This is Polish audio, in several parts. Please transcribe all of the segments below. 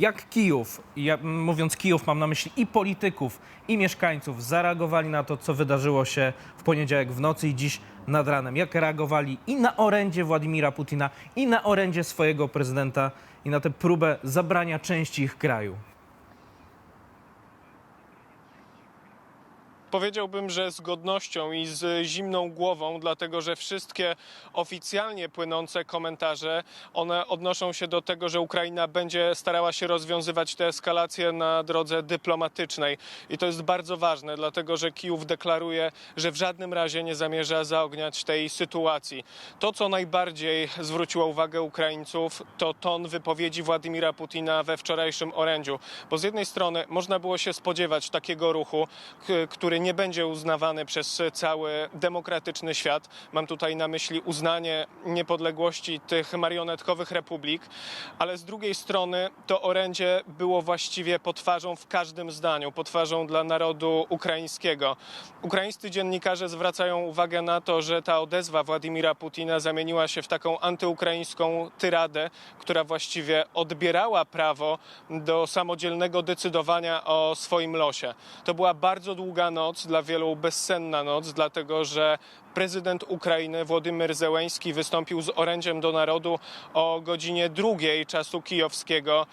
Jak Kijów, ja, mówiąc Kijów mam na myśli i polityków, i mieszkańców, zareagowali na to, co wydarzyło się w poniedziałek w nocy i dziś nad ranem? Jak reagowali i na orędzie Władimira Putina, i na orędzie swojego prezydenta, i na tę próbę zabrania części ich kraju? Powiedziałbym, że z godnością i z zimną głową, dlatego że wszystkie oficjalnie płynące komentarze, one odnoszą się do tego, że Ukraina będzie starała się rozwiązywać tę eskalację na drodze dyplomatycznej. I to jest bardzo ważne, dlatego że Kijów deklaruje, że w żadnym razie nie zamierza zaogniać tej sytuacji. To, co najbardziej zwróciło uwagę Ukraińców, to ton wypowiedzi Władimira Putina we wczorajszym orędziu. Bo z jednej strony można było się spodziewać takiego ruchu, który nie będzie uznawany przez cały demokratyczny świat. Mam tutaj na myśli uznanie niepodległości tych marionetkowych republik, ale z drugiej strony to orędzie było właściwie potwarzą w każdym zdaniu, potwarzą dla narodu ukraińskiego. Ukraińscy dziennikarze zwracają uwagę na to, że ta odezwa Władimira Putina zamieniła się w taką antyukraińską tyradę, która właściwie odbierała prawo do samodzielnego decydowania o swoim losie. To była bardzo długa noc, dla wielu bezsenna noc, dlatego że prezydent Ukrainy Władimir Zełęński wystąpił z orędziem do narodu o godzinie drugiej czasu kijowskiego.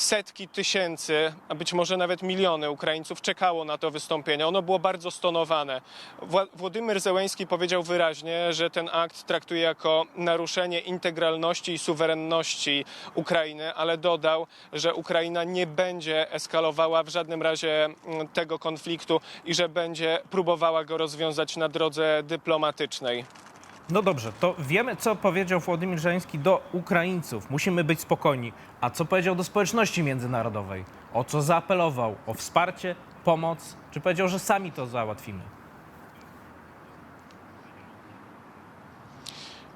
Setki tysięcy, a być może nawet miliony Ukraińców czekało na to wystąpienie. Ono było bardzo stonowane. Wła- Władimir Zełęński powiedział wyraźnie, że ten akt traktuje jako naruszenie integralności i suwerenności Ukrainy, ale dodał, że Ukraina nie będzie eskalowała w żadnym razie mm, tego konfliktu i że będzie próbowała go rozwiązać na drodze dyplomatycznej. No dobrze, to wiemy, co powiedział Władimir Żeleński do Ukraińców. Musimy być spokojni. A co powiedział do społeczności międzynarodowej? O co zaapelował? O wsparcie, pomoc? Czy powiedział, że sami to załatwimy?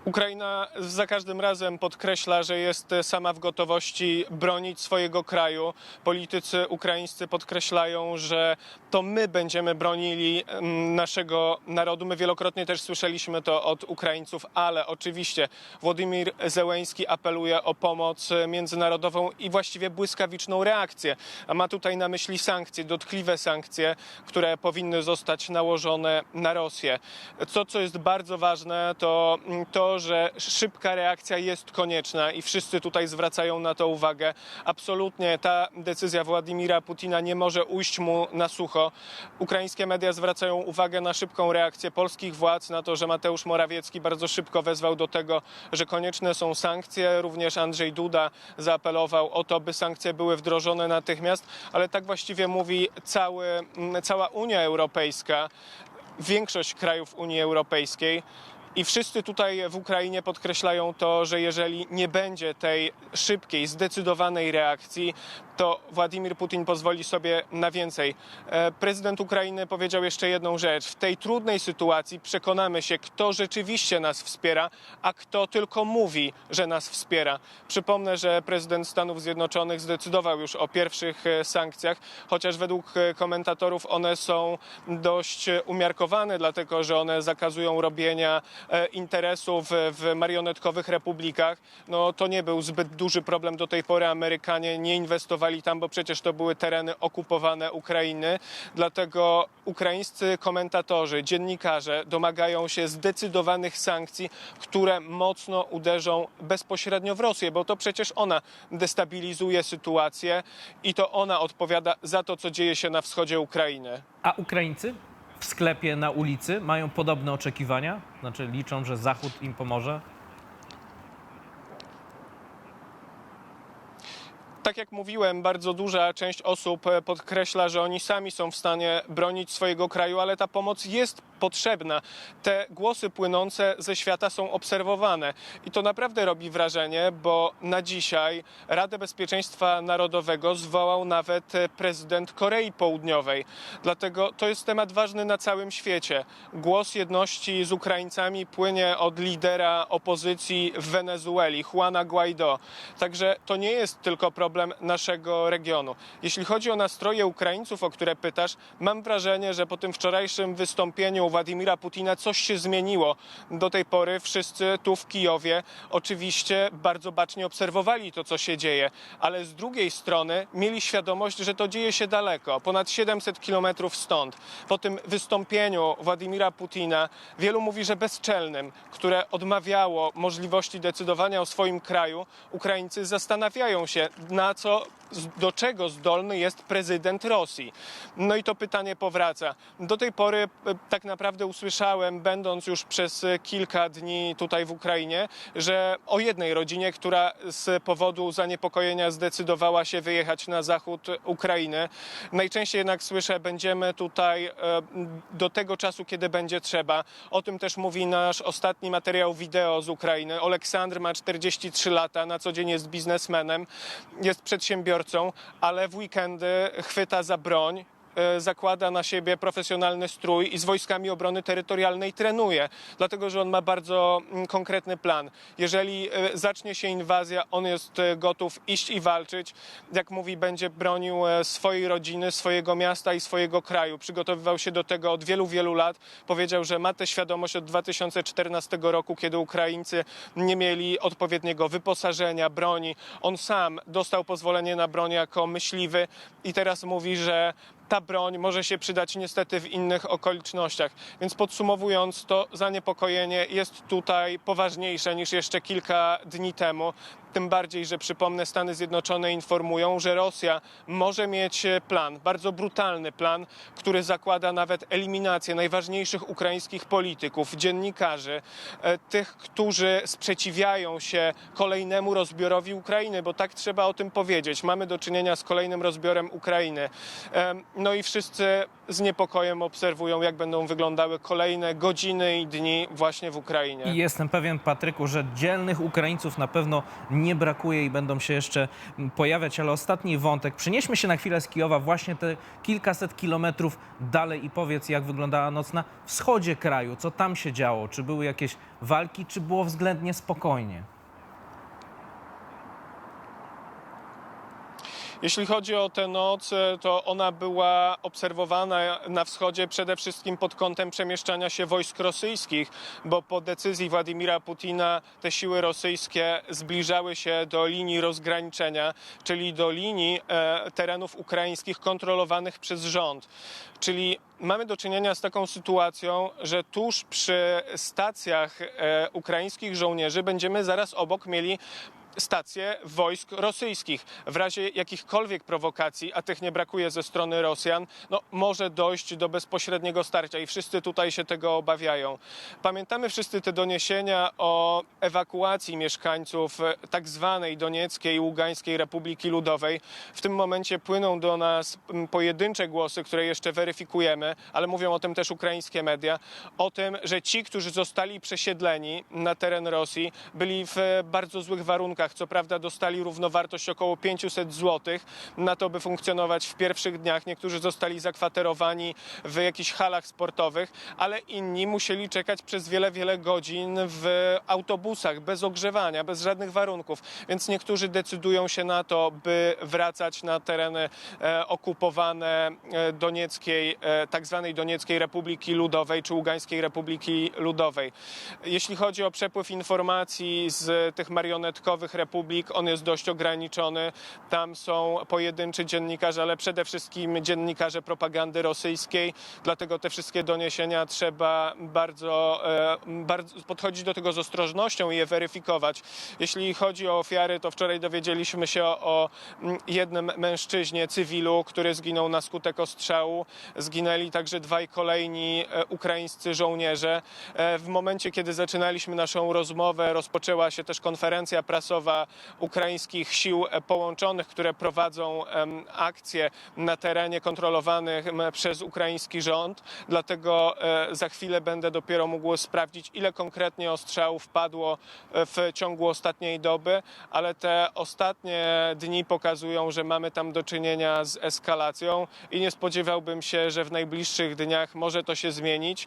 Ukraina za każdym razem podkreśla, że jest sama w gotowości bronić swojego kraju. Politycy ukraińscy podkreślają, że to my będziemy bronili mm, naszego narodu. My wielokrotnie też słyszeliśmy to od Ukraińców, ale oczywiście Władimir Zełęński apeluje o pomoc międzynarodową i właściwie błyskawiczną reakcję. Ma tutaj na myśli sankcje, dotkliwe sankcje, które powinny zostać nałożone na Rosję. To, co jest bardzo ważne, to mm, że szybka reakcja jest konieczna i wszyscy tutaj zwracają na to uwagę. Absolutnie ta decyzja Władimira Putina nie może ujść mu na sucho. Ukraińskie media zwracają uwagę na szybką reakcję polskich władz, na to, że Mateusz Morawiecki bardzo szybko wezwał do tego, że konieczne są sankcje. Również Andrzej Duda zaapelował o to, by sankcje były wdrożone natychmiast, ale tak właściwie mówi cały, cała Unia Europejska większość krajów Unii Europejskiej. I wszyscy tutaj w Ukrainie podkreślają to, że jeżeli nie będzie tej szybkiej, zdecydowanej reakcji, to Władimir Putin pozwoli sobie na więcej. E, Prezydent Ukrainy powiedział jeszcze jedną rzecz. W tej trudnej sytuacji przekonamy się, kto rzeczywiście nas wspiera, a kto tylko mówi, że nas wspiera. Przypomnę, że prezydent Stanów Zjednoczonych zdecydował już o pierwszych e, sankcjach, chociaż według e, komentatorów one są dość umiarkowane, dlatego że one zakazują robienia interesów w marionetkowych republikach. No to nie był zbyt duży problem do tej pory. Amerykanie nie inwestowali tam, bo przecież to były tereny okupowane Ukrainy. Dlatego ukraińscy komentatorzy, dziennikarze domagają się zdecydowanych sankcji, które mocno uderzą bezpośrednio w Rosję, bo to przecież ona destabilizuje sytuację i to ona odpowiada za to, co dzieje się na wschodzie Ukrainy. A Ukraińcy w sklepie, na ulicy mają podobne oczekiwania? Znaczy liczą, że Zachód im pomoże? Tak jak mówiłem, bardzo duża część osób e, podkreśla, że oni sami są w stanie bronić swojego kraju, ale ta pomoc jest potrzebna. Te głosy płynące ze świata są obserwowane i to naprawdę robi wrażenie, bo na dzisiaj Radę Bezpieczeństwa Narodowego zwołał nawet e, prezydent Korei Południowej. Dlatego to jest temat ważny na całym świecie. Głos jedności z Ukraińcami płynie od lidera opozycji w Wenezueli, Juana Guaido. Także to nie jest tylko problem naszego regionu. Jeśli chodzi o nastroje Ukraińców, o które pytasz, mam wrażenie, że po tym wczorajszym wystąpieniu Władimira Putina coś się zmieniło. Do tej pory wszyscy tu w Kijowie oczywiście bardzo bacznie obserwowali to, co się dzieje, ale z drugiej strony mieli świadomość, że to dzieje się daleko, ponad 700 kilometrów stąd. Po tym wystąpieniu Władimira Putina wielu mówi, że bezczelnym, które odmawiało możliwości decydowania o swoim kraju, Ukraińcy zastanawiają się, na co, do czego zdolny jest prezydent Rosji. No i to pytanie powraca. Do tej pory e, tak naprawdę usłyszałem, będąc już przez e, kilka dni tutaj w Ukrainie, że o jednej rodzinie, która z powodu zaniepokojenia zdecydowała się wyjechać na zachód Ukrainy. Najczęściej jednak słyszę, będziemy tutaj e, do tego czasu, kiedy będzie trzeba. O tym też mówi nasz ostatni materiał wideo z Ukrainy. Oleksandr ma 43 lata, na co dzień jest biznesmenem, jest przedsiębiorcą, ale w weekendy chwyta za broń zakłada na siebie profesjonalny strój i z wojskami obrony terytorialnej trenuje, dlatego że on ma bardzo mm, konkretny plan. Jeżeli e, zacznie się inwazja, on jest e, gotów iść i walczyć. Jak mówi, będzie bronił e, swojej rodziny, swojego miasta i swojego kraju. Przygotowywał się do tego od wielu, wielu lat. Powiedział, że ma tę świadomość od 2014 roku, kiedy Ukraińcy nie mieli odpowiedniego wyposażenia, broni. On sam dostał pozwolenie na broń jako myśliwy i teraz mówi, że ta broń może się przydać niestety w innych okolicznościach. Więc podsumowując, to zaniepokojenie jest tutaj poważniejsze niż jeszcze kilka dni temu. Tym bardziej, że przypomnę, Stany Zjednoczone informują, że Rosja może mieć plan, bardzo brutalny plan, który zakłada nawet eliminację najważniejszych ukraińskich polityków, dziennikarzy, e, tych, którzy sprzeciwiają się kolejnemu rozbiorowi Ukrainy, bo tak trzeba o tym powiedzieć. Mamy do czynienia z kolejnym rozbiorem Ukrainy. No i wszyscy z niepokojem obserwują, jak będą wyglądały kolejne godziny i dni właśnie w Ukrainie. I jestem pewien, Patryku, że dzielnych Ukraińców na pewno nie brakuje i będą się jeszcze pojawiać, ale ostatni wątek. Przenieśmy się na chwilę z Kijowa właśnie te kilkaset kilometrów dalej i powiedz, jak wyglądała noc na wschodzie kraju, co tam się działo, czy były jakieś walki, czy było względnie spokojnie. Jeśli chodzi o tę noc, e, to ona była obserwowana na wschodzie przede wszystkim pod kątem przemieszczania się wojsk rosyjskich, bo po decyzji Władimira Putina te siły rosyjskie zbliżały się do linii rozgraniczenia, czyli do linii e, terenów ukraińskich kontrolowanych przez rząd. Czyli mamy do czynienia z taką sytuacją, że tuż przy stacjach e, ukraińskich żołnierzy będziemy zaraz obok mieli stacje wojsk rosyjskich. W razie jakichkolwiek prowokacji, a tych nie brakuje ze strony Rosjan, no, może dojść do bezpośredniego starcia i wszyscy tutaj się tego obawiają. Pamiętamy wszyscy te doniesienia o ewakuacji mieszkańców e, tak zwanej Donieckiej i Ługańskiej Republiki Ludowej. W tym momencie płyną do nas pojedyncze głosy, które jeszcze weryfikujemy, ale mówią o tym też ukraińskie media, o tym, że ci, którzy zostali przesiedleni na teren Rosji, byli w e, bardzo złych warunkach. Co prawda dostali równowartość około 500 zł na to, by funkcjonować w pierwszych dniach. Niektórzy zostali zakwaterowani w jakichś halach sportowych, ale inni musieli czekać przez wiele, wiele godzin w autobusach, bez ogrzewania, bez żadnych warunków. Więc niektórzy decydują się na to, by wracać na tereny e, okupowane e, Donieckiej, e, tak zwanej Donieckiej Republiki Ludowej czy Ługańskiej Republiki Ludowej. Jeśli chodzi o przepływ informacji z tych marionetkowych republik, on jest dość ograniczony. Tam są pojedynczy dziennikarze, ale przede wszystkim dziennikarze propagandy rosyjskiej. Dlatego te wszystkie doniesienia trzeba bardzo, e, bardzo podchodzić do tego z ostrożnością i je weryfikować. Jeśli chodzi o ofiary, to wczoraj dowiedzieliśmy się o, o mm, jednym mężczyźnie, cywilu, który zginął na skutek ostrzału. Zginęli także dwaj kolejni e, ukraińscy żołnierze. E, W momencie, kiedy zaczynaliśmy naszą rozmowę, rozpoczęła się też konferencja prasowa ukraińskich sił połączonych, które prowadzą akcje na terenie kontrolowanym przez ukraiński rząd. Dlatego e, za chwilę będę dopiero mógł sprawdzić, ile konkretnie ostrzałów padło e, w ciągu ostatniej doby, ale te ostatnie dni pokazują, że mamy tam do czynienia z eskalacją i nie spodziewałbym się, że w najbliższych dniach może to się zmienić.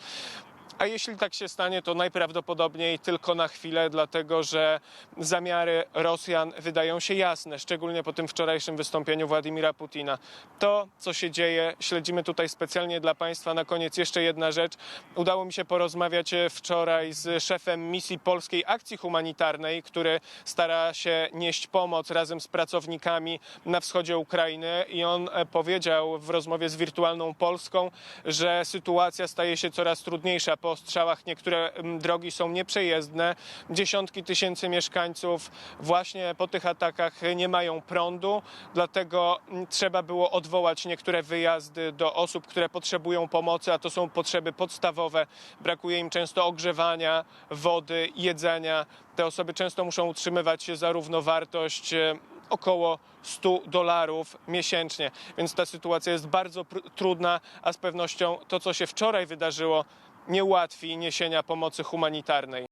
A jeśli tak się stanie, to najprawdopodobniej tylko na chwilę, dlatego że zamiary Rosjan wydają się jasne, szczególnie po tym wczorajszym wystąpieniu Władimira Putina. To, co się dzieje, śledzimy tutaj specjalnie dla Państwa. Na koniec jeszcze jedna rzecz. Udało mi się porozmawiać e, wczoraj z szefem misji Polskiej Akcji Humanitarnej, który stara się nieść pomoc razem z pracownikami na wschodzie Ukrainy i on e, powiedział w rozmowie z Wirtualną Polską, że sytuacja staje się coraz trudniejsza. Po ostrzałach niektóre mm, drogi są nieprzejezdne. Dziesiątki tysięcy mieszkańców właśnie po tych atakach nie mają prądu, dlatego mm, trzeba było odwołać niektóre wyjazdy do osób, które potrzebują pomocy, a to są potrzeby podstawowe. Brakuje im często ogrzewania, wody, jedzenia. Te osoby często muszą utrzymywać się za równowartość e, około 100 dolarów miesięcznie. Więc ta sytuacja jest bardzo trudna, a z pewnością to, co się wczoraj wydarzyło, nie ułatwi niesienia pomocy humanitarnej.